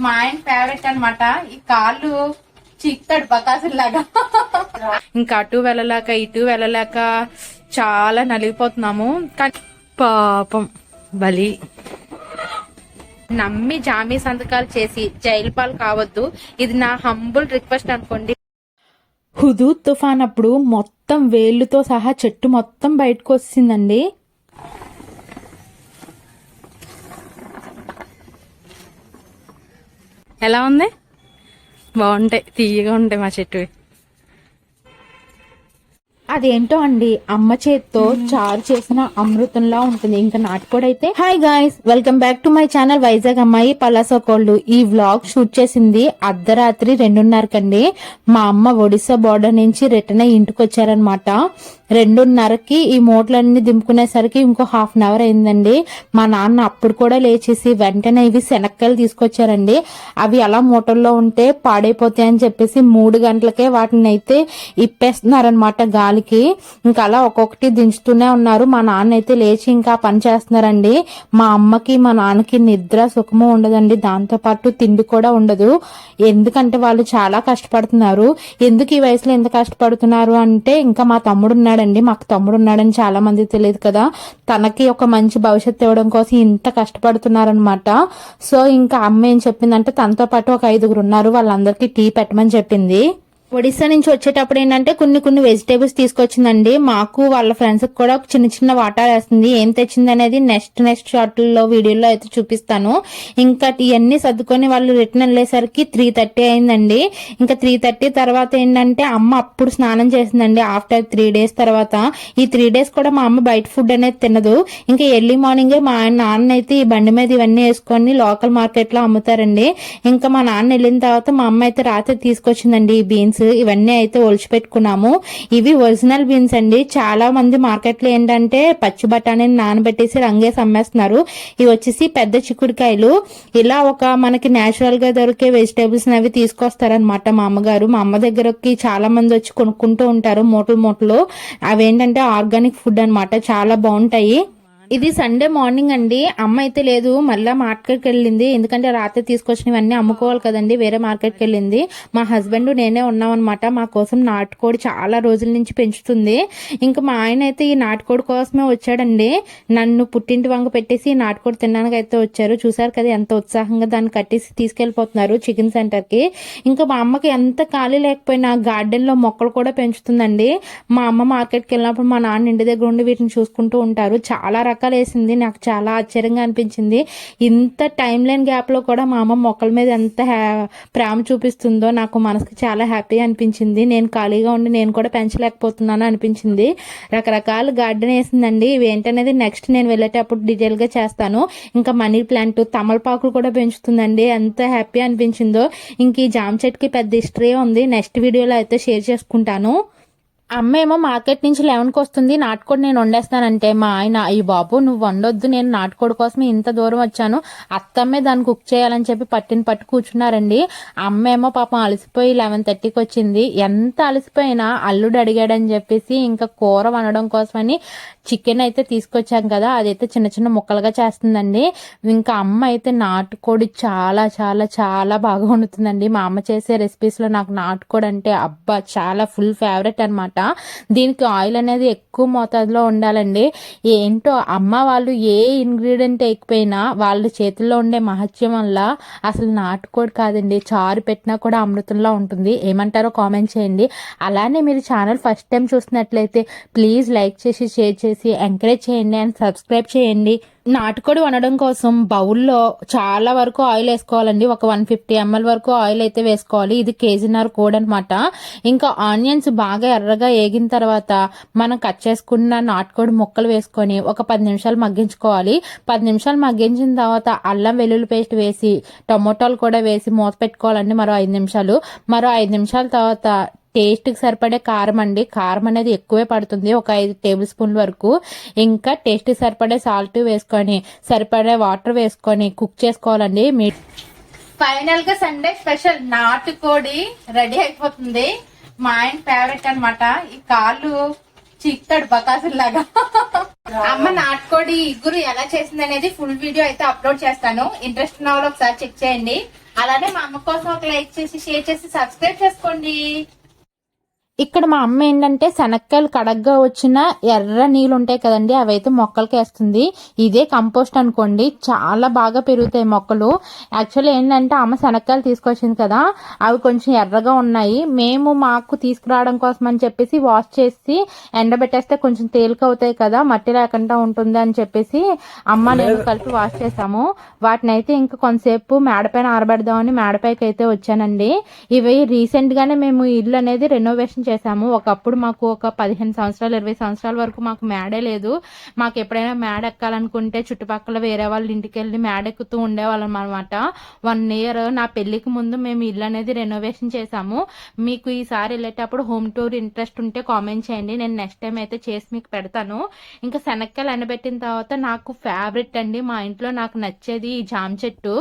మా ఆయన ఫేవరెట్ అన్నమాట. ఈ కాళ్ళు చిక్తాడు బకాసులాగా ఇంకా అటు వెళ్ళలేక ఇటు వెళ్ళలేక చాలా నలిగిపోతున్నాము. కానీ పాపం బలి. నమ్మి జామీ సంతకాలు చేసి జైలు పాలు కావద్దు. ఇది నా హంబుల్ రిక్వెస్ట్ అనుకోండి. హుదూ తుఫాన్ అప్పుడు మొత్తం వేళ్ళుతో సహా చెట్టు మొత్తం బయటకు వచ్చిందండి ఎలా ఉంది? బాగుంటాయి. తీయగా ఉంటాయి మా చెట్టు అదేంటో అండి అమ్మ చేత్తో చారు చేసిన అమృతంలా ఉంటుంది. ఇంకా నాటుకోడి అయితే hi guys welcome back to my channel Vizag అమ్మాయి పలాసోకోళ్ళు. ఈ వ్లాగ్ షూట్ చేసింది అర్ధరాత్రి రెండున్నరకండి మా అమ్మ ఒడిశా బోర్డర్ నుంచి రిటర్న్ అయ్యి ఇంటికి వచ్చారనమాట రెండున్నరకి ఈ మూటలన్నీ దింపుకునేసరికి ఇంకో హాఫ్ అన్ అవర్ అయిందండి. మా నాన్న అప్పుడు కూడా లేచేసి వెంటనే ఇవి శనక్కాయలు తీసుకొచ్చారండి. అవి అలా మూటల్లో ఉంటే పాడైపోతాయి అని చెప్పేసి మూడు గంటలకే వాటిని అయితే ఇప్పేస్తున్నారనమాట గాలికి. ఇంకా అలా ఒక్కొక్కటి దించుతూనే ఉన్నారు. మా నాన్న అయితే లేచి ఇంకా పని చేస్తున్నారండి. మా అమ్మకి మా నాన్నకి నిద్ర సుఖము ఉండదండి. దాంతో పాటు తిండి కూడా ఉండదు. ఎందుకంటే వాళ్ళు చాలా కష్టపడుతున్నారు. ఎందుకు ఈ వయసులో ఎంత కష్టపడుతున్నారు అంటే ఇంకా మా తమ్ముడు ఉన్నాడండి. మాకు తమ్ముడు ఉన్నాడని చాలా మంది తెలియదు కదా. తనకి ఒక మంచి భవిష్యత్తు ఇవ్వడం కోసం ఇంత కష్టపడుతున్నారనమాట సో ఇంకా అమ్మ ఏం చెప్పిందంటే తనతో పాటు ఒక ఐదుగురు ఉన్నారు. వాళ్ళందరికీ టీ పెట్టమని చెప్పింది. ఒడిస్సా నుంచి వచ్చేటప్పుడు ఏంటంటే కొన్ని కొన్ని వెజిటేబుల్స్ తీసుకొచ్చిందండి. మాకు వాళ్ళ ఫ్రెండ్స్ కూడా ఒక చిన్న చిన్న వాటా వేస్తుంది. ఏం తెచ్చింది అనేది నెక్స్ట్ నెక్స్ట్ షార్ట్లో వీడియోలో అయితే చూపిస్తాను. ఇంకా ఇవన్నీ సర్దుకొని వాళ్ళు రిటర్న్ వెళ్ళేసరికి త్రీ థర్టీ అయిందండి. ఇంకా త్రీ థర్టీ తర్వాత ఏంటంటే అమ్మ అప్పుడు స్నానం చేసిందండి. ఆఫ్టర్ త్రీ డేస్ తర్వాత. ఈ త్రీ డేస్ కూడా మా అమ్మ బయట ఫుడ్ అనేది తినదు. ఇంకా ఎర్లీ మార్నింగే మా ఆయన నాన్న అయితే ఈ బండి మీద ఇవన్నీ వేసుకొని లోకల్ మార్కెట్లో అమ్ముతారండి. ఇంకా మా నాన్న వెళ్ళిన తర్వాత మా అమ్మ అయితే రాత్రి తీసుకొచ్చిందండి ఈ బీన్స్ ఇవన్నీ అయితే ఒలిచి పెట్టుకున్నాము. ఇవి ఒరిజినల్ బీన్స్ అండి. చాలా మంది మార్కెట్లో ఏంటంటే పచ్చి బఠానీని నానబెట్టేసి రంగేసి అమ్మేస్తున్నారు. ఇవి వచ్చేసి పెద్ద చిక్కుడుకాయలు. ఇలా ఒక మనకి న్యాచురల్గా దొరికే వెజిటేబుల్స్ అవి తీసుకొస్తారనమాట మా అమ్మగారు. మా అమ్మ దగ్గరకి చాలా మంది వచ్చి కొనుక్కుంటూ ఉంటారు మూటలు మూటలు. అవేంటంటే ఆర్గానిక్ ఫుడ్ అన్నమాట. చాలా బాగుంటాయి. ఇది సండే మార్నింగ్ అండి. అమ్మ అయితే లేదు మళ్ళా మార్కెట్కి వెళ్ళింది ఎందుకంటే రాత్రి తీసుకొచ్చినవన్నీ అమ్ముకోవాలి కదండి వేరే మార్కెట్కి వెళ్ళింది మా హస్బెండ్ నేనే ఉన్నాం అనమాట మా కోసం నాటుకోడి చాలా రోజుల నుంచి పెంచుతుంది. ఇంకా మా ఆయన అయితే ఈ నాటుకోడి కోసమే వచ్చాడండి. నన్ను పుట్టింటి వంగ పెట్టేసి ఈ నాటుకోడి తినడానికి అయితే వచ్చారు. చూసారు కదా ఎంత ఉత్సాహంగా దాన్ని కట్టేసి తీసుకెళ్ళిపోతున్నారు చికెన్ సెంటర్కి. ఇంకా మా అమ్మకి ఎంత ఖాళీ లేకపోయినా గార్డెన్లో మొక్కలు కూడా పెంచుతుందండి. మా అమ్మ మార్కెట్కి వెళ్ళినప్పుడు మా నాన్న ఇంటి దగ్గర ఉండి వీటిని చూసుకుంటూ ఉంటారు. చాలా రకాలు వేసింది నాకు చాలా ఆశ్చర్యంగా అనిపించింది. ఇంత టైం లైన్ గ్యాప్లో కూడా మా అమ్మ మొక్కల మీద ఎంత హ్యా- ప్రేమ చూపిస్తుందో నాకు మనసుకి చాలా హ్యాపీ అనిపించింది. నేను ఖాళీగా ఉండి నేను కూడా పెంచలేకపోతున్నాను అనిపించింది. రకరకాల గార్డెన్ వేసిందండి. ఇవి ఏంటనేది నెక్స్ట్ నేను వెళ్ళేటప్పుడు డీటెయిల్గా చేస్తాను. ఇంకా మనీ ప్లాంట్ తమలపాకులు కూడా పెంచుతుందండి. ఎంత హ్యాపీ అనిపించిందో. ఇంక ఈ జామ చెట్టుకి పెద్ద హిస్టరీ ఉంది. నెక్స్ట్ వీడియోలో అయితే షేర్ చేసుకుంటాను. అమ్మ ఏమో మార్కెట్ నుంచి లెవెన్కి వస్తుంది నాటుకోడి నేను వండేస్తానంటే మా ఆయన అయ్యి బాబు నువ్వు వండొద్దు నేను నాటుకోడి కోసమే ఇంత దూరం వచ్చాను అత్తమ్మే దాన్ని కుక్ చేయాలని చెప్పి పట్టిన పట్టు కూర్చున్నారండి. అమ్మ ఏమో పాపం అలసిపోయి లెవెన్ థర్టీకి వచ్చింది. ఎంత అలసిపోయినా అల్లుడు అడిగాడని చెప్పేసి ఇంకా కూర వండడం కోసమని చికెన్ అయితే తీసుకొచ్చాం కదా అదైతే చిన్న చిన్న ముక్కలుగా చేస్తుందండి. ఇంకా అమ్మ అయితే నాటుకోడి చాలా చాలా చాలా బాగా వండుతుందండి. మా అమ్మ చేసే రెసిపీస్లో నాకు నాటుకోడి అంటే అబ్బా చాలా ఫుల్ ఫేవరెట్ అనమాట దీనికి ఆయిల్ అనేది ఎక్కువ మోతాదులో ఉండాలండి. ఏంటో అమ్మ వాళ్ళు ఏ ఇంగ్రీడియంట్ ఎక్కిపోయినా వాళ్ళ చేతుల్లో ఉండే మహత్యం వల్ల అసలు నాటుకోడి కాదండి. చారు పెట్టినా కూడా అమృతంలో ఉంటుంది. ఏమంటారో కామెంట్ చేయండి. అలానే మీరు ఛానల్ ఫస్ట్ టైం చూసినట్లయితే ప్లీజ్ లైక్ చేసి షేర్ చేసి ఎంకరేజ్ చేయండి అండ్ సబ్స్క్రైబ్ చేయండి. నాటుకోడి వండడం కోసం బౌల్లో చాలా వరకు ఆయిల్ వేసుకోవాలండి. ఒక వన్ ఫిఫ్టీ ఎంఎల్ వరకు ఆయిల్ అయితే వేసుకోవాలి. ఇది కేజీన్నర కోడ్ అనమాట ఇంకా ఆనియన్స్ బాగా ఎర్రగా ఏగిన తర్వాత మనం కట్ చేసుకున్న నాటుకోడి ముక్కలు వేసుకొని ఒక పది నిమిషాలు మగ్గించుకోవాలి. పది నిమిషాలు మగ్గించిన తర్వాత అల్లం వెల్లుల్లి పేస్ట్ వేసి టమోటాలు కూడా వేసి మూత పెట్టుకోవాలండి మరో ఐదు నిమిషాలు. మరో ఐదు నిమిషాల తర్వాత టేస్ట్కి సరిపడే కారం అండి. కారం అనేది ఎక్కువే పడుతుంది. ఒక ఐదు టేబుల్ స్పూన్ల వరకు. ఇంకా టేస్ట్కి సరిపడే సాల్ట్ వేసుకొని సరిపడే వాటర్ వేసుకొని కుక్ చేసుకోవాలండి. మీ ఫైనల్గా సండే స్పెషల్ నాటుకోడి రెడీ అయిపోతుంది. మా ఆయన ఫేవరెట్ అన్నమాట. ఈ కాళ్ళు బకాసులు బకాసులాగా అమ్మ నాటుకోడి ఇగురు ఎలా చేసింది అనేది ఫుల్ వీడియో అయితే అప్లోడ్ చేస్తాను. ఇంట్రెస్ట్ ఉన్న వాళ్ళు ఒకసారి చెక్ చేయండి. అలానే మా అమ్మ కోసం ఒక లైక్ చేసి షేర్ చేసి సబ్స్క్రైబ్ చేసుకోండి. ఇక్కడ మా అమ్మ ఏంటంటే శనక్కాయలు కడగ్గా వచ్చిన ఎర్ర నీళ్ళు ఉంటాయి కదండి అవైతే మొక్కలకి వేస్తుంది. ఇదే కంపోస్ట్ అనుకోండి చాలా బాగా పెరుగుతాయి మొక్కలు. యాక్చువల్లీ ఏంటంటే అమ్మ శనక్కాయలు తీసుకొచ్చింది కదా అవి కొంచెం ఎర్రగా ఉన్నాయి. మేము మాకు తీసుకురావడం కోసం అని చెప్పేసి వాష్ చేసి ఎండబెట్టేస్తే కొంచెం తేలిక అవుతాయి కదా మట్టి లేకుండా ఉంటుంది అని చెప్పేసి అమ్మ నేను కలిపి వాష్ చేసాము వాటిని అయితే ఇంకా కొంతసేపు మేడపైన ఆరబెడదామని మేడపైకి అయితే వచ్చానండి. ఇవి రీసెంట్గానే మేము ఇల్లు అనేది రెనోవేషన్ చేసాము ఒకప్పుడు మాకు ఒక పదిహేను సంవత్సరాలు ఇరవై సంవత్సరాల వరకు మాకు మేడే లేదు. మాకు ఎప్పుడైనా మేడ ఎక్కాలనుకుంటే చుట్టుపక్కల వేరే వాళ్ళ ఇంటికి వెళ్ళి మేడ ఎక్కుతూ ఉండేవాళ్ళం అనమాట వన్ ఇయర్ నా పెళ్ళికి ముందు మేము ఇల్లు అనేది రెనోవేషన్ చేసాము మీకు ఈసారి వెళ్ళేటప్పుడు హోమ్ టూర్ ఇంట్రెస్ట్ ఉంటే కామెంట్ చేయండి. నేను నెక్స్ట్ టైం అయితే చేసి మీకు పెడతాను. ఇంకా శనక్కాయలు ఎండబెట్టిన తర్వాత నాకు ఫేవరెట్ అండి. మా ఇంట్లో నాకు నచ్చేది ఈ జామ చెట్టు.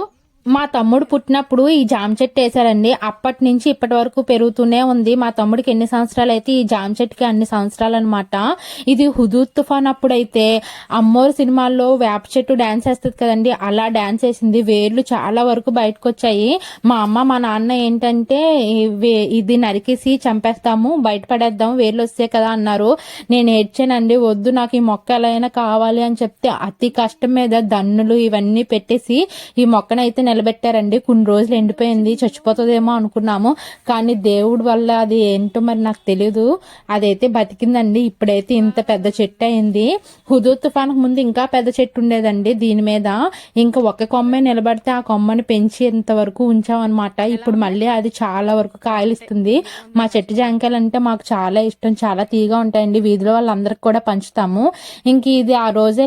మా తమ్ముడు పుట్టినప్పుడు ఈ జామ చెట్టు వేశారండి. అప్పటి నుంచి ఇప్పటి వరకు పెరుగుతూనే ఉంది. మా తమ్ముడికి ఎన్ని సంవత్సరాలు అయితే ఈ జామ చెట్టుకి అన్ని సంవత్సరాలు అనమాట ఇది హుదూద్ తుఫాన్ అప్పుడైతే అమ్మోరు సినిమాల్లో వేప చెట్టు డాన్స్ వేస్తుంది కదండి. అలా డాన్స్ వేసింది. వేర్లు చాలా వరకు బయటకు వచ్చాయి మా అమ్మ మా నాన్న ఏంటంటే వే- ఇది నరికేసి చంపేస్తాము. బయటపడేద్దాం. వేర్లు వస్తాయి కదా అన్నారు. నేను ఏడ్చానండి. వద్దు. నాకు ఈ మొక్క ఎలా అయినా కావాలి అని చెప్తే అతి కష్టం మీద దన్నులు ఇవన్నీ పెట్టేసి ఈ మొక్కనైతే నిలబెట్టారండి. కొన్ని రోజులు ఎండిపోయింది చచ్చిపోతుందేమో అనుకున్నాము. కానీ దేవుడి వల్ల అది ఏంటో మరి నాకు తెలియదు అదైతే బతికిందండి. ఇప్పుడైతే ఇంత పెద్ద చెట్టు అయింది. హుదూ తుఫాన్కు ముందు ఇంకా పెద్ద చెట్టు ఉండేదండి దీని మీద. ఇంకా ఒక కొమ్మే నిలబడితే ఆ కొమ్మని పెంచి ఇంతవరకు ఉంచామన్నమాట. ఇప్పుడు మళ్ళీ అది చాలా వరకు కాయలు ఇస్తుంది మా చెట్టు జాంకాయలు అంటే మాకు చాలా ఇష్టం. చాలా తీగా ఉంటాయండి. వీధిలో వాళ్ళందరికి కూడా పంచుతాము. ఇంక ఇది ఆ రోజే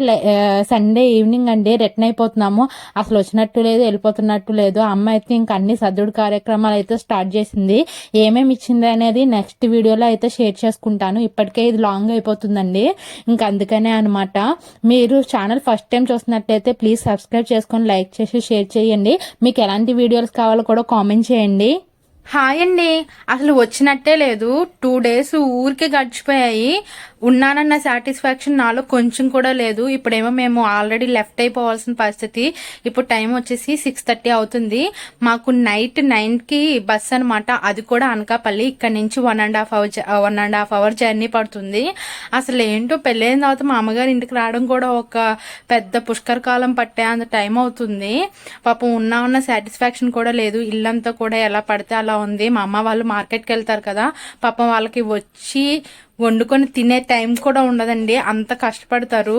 సండే ఈవినింగ్ అండి. రిటర్న్ అయిపోతున్నాము. అసలు వచ్చినట్టు లేదు. వెళ్ళిపోతున్నట్టు లేదు. అమ్మ అయితే ఇంక అన్ని సర్దుడు కార్యక్రమాలు అయితే స్టార్ట్ చేసింది. ఏమేమి ఇచ్చింది అనేది నెక్స్ట్ వీడియోలో అయితే షేర్ చేసుకుంటాను. ఇప్పటికే ఇది లాంగ్ అయిపోతుందండి. ఇంక అందుకనే అనమాట మీరు ఛానల్ ఫస్ట్ టైం చూస్తున్నట్లయితే ప్లీజ్ సబ్స్క్రైబ్ చేసుకొని లైక్ చేసి షేర్ చేయండి. మీకు ఎలాంటి వీడియోస్ కావాలో కూడా కామెంట్ చేయండి. హాయ్ అండి. అసలు వచ్చినట్టే లేదు. టూ డేస్ ఊరికే గడిచిపోయాయి. ఉన్నానన్న సాటిస్ఫాక్షన్ నాలో కొంచెం కూడా లేదు. ఇప్పుడేమో మేము ఆల్రెడీ లెఫ్ట్ అయిపోవాల్సిన పరిస్థితి. ఇప్పుడు టైం వచ్చేసి సిక్స్ థర్టీ అవుతుంది. మాకు నైట్ నైన్కి బస్ అనమాట అది కూడా అనకాపల్లి. ఇక్కడ నుంచి one and half hour one and half hour journey పడుతుంది. అసలు ఏంటో పెళ్ళైన తర్వాత మా అమ్మగారి ఇంటికి రావడం కూడా ఒక పెద్ద పుష్కర కాలం పట్టే అంత టైం అవుతుంది. పాపం ఉన్నా ఉన్న సాటిస్ఫాక్షన్ కూడా లేదు. ఇల్లంతా కూడా ఎలా పడితే అలా ఉంది. మా అమ్మ వాళ్ళు మార్కెట్కి వెళ్తారు కదా. పాపం వాళ్ళకి వచ్చి వండుకొని తినే టైం కూడా ఉండదండి. అంత కష్టపడతారు.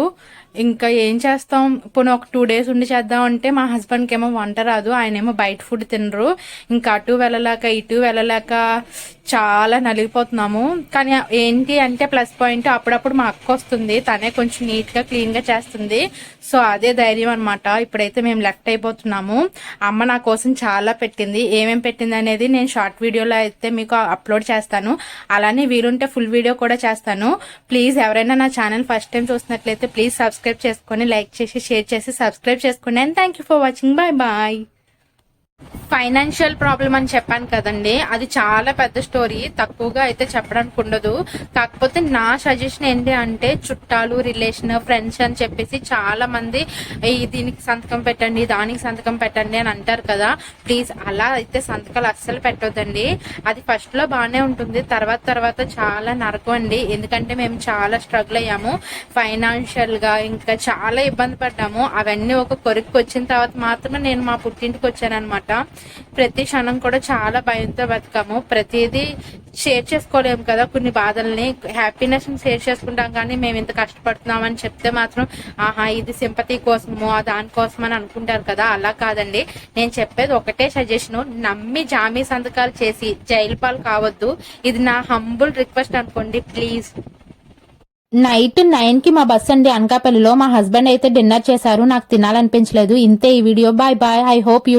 ఇంకా ఏం చేస్తాం? పోనీ ఒక టూ డేస్ ఉండి చేద్దాం అంటే మా హస్బెండ్కి ఏమో వంట రాదు ఆయన ఏమో బయట ఫుడ్ తినరు. ఇంకా అటు వెళ్ళలేక ఇటు వెళ్ళలేక చాలా నలిగిపోతున్నాము. కానీ ఏంటి అంటే ప్లస్ పాయింట్ అప్పుడప్పుడు మా అక్క వస్తుంది తనే కొంచెం నీట్గా క్లీన్గా చేస్తుంది. సో అదే ధైర్యం అనమాట ఇప్పుడైతే మేము లెఫ్ట్ అయిపోతున్నాము. అమ్మ నా కోసం చాలా పెట్టింది. ఏమేమి పెట్టింది అనేది నేను షార్ట్ వీడియోలో అయితే మీకు అప్లోడ్ చేస్తాను. అలానే వీలుంటే ఫుల్ వీడియో కూడా చేస్తాను. ప్లీజ్ ఎవరైనా నా ఛానల్ ఫస్ట్ టైం చూసినట్లయితే ప్లీజ్ సబ్స్క్రైబ్ చేసుకొని లైక్ చేసి షేర్ చేసి సబ్స్క్రైబ్ చేసుకోండి and thank you for watching bye bye financial problem అని చెప్పాను కదండి. అది చాలా పెద్ద స్టోరీ. తక్కువగా అయితే చెప్పడానికి ఉండదు. కాకపోతే నా సజెషన్ ఏంటి అంటే చుట్టాలు రిలేషన్ ఫ్రెండ్స్ అని చెప్పేసి చాలా మంది దీనికి సంతకం పెట్టండి దానికి సంతకం పెట్టండి అని అంటారు కదా. ప్లీజ్ అలా అయితే సంతకాలు అస్సలు పెట్టొద్దండి. అది ఫస్ట్లో బాగానే ఉంటుంది. తర్వాత తర్వాత చాలా నరకం అండి. ఎందుకంటే మేము చాలా స్ట్రగుల్ అయ్యాము. ఫైనాన్షియల్గా ఇంకా చాలా ఇబ్బంది పడ్డాము. అవన్నీ ఒక కొరికి వచ్చిన తర్వాత మాత్రమే నేను మా పుట్టింటికి వచ్చానన్నమాట. ప్రతి క్షణం కూడా చాలా భయంతో బతకము. ప్రతిదీ షేర్ చేసుకోలేము కదా కొన్ని బాధల్ని. హ్యాపీనెస్ షేర్ చేసుకుంటాం కానీ మేము ఇంత కష్టపడుతున్నాం అని చెప్తే మాత్రం ఆహా ఇది సింపతి కోసము దానికోసం అని అనుకుంటారు కదా. అలా కాదండి. నేను చెప్పేది ఒకటే సజెషన్ నమ్మి జామీ సంతకాలు చేసి జైలు పాలు కావద్దు. ఇది నా హంబుల్ రిక్వెస్ట్ అనుకోండి ప్లీజ్ నైట్ నైన్కి మా బస్ అండి. అనకాపల్లిలో మా హస్బెండ్ అయితే డిన్నర్ చేశారు. నాకు తినాలనిపించలేదు. ఇంతే ఈ video bye bye I hope you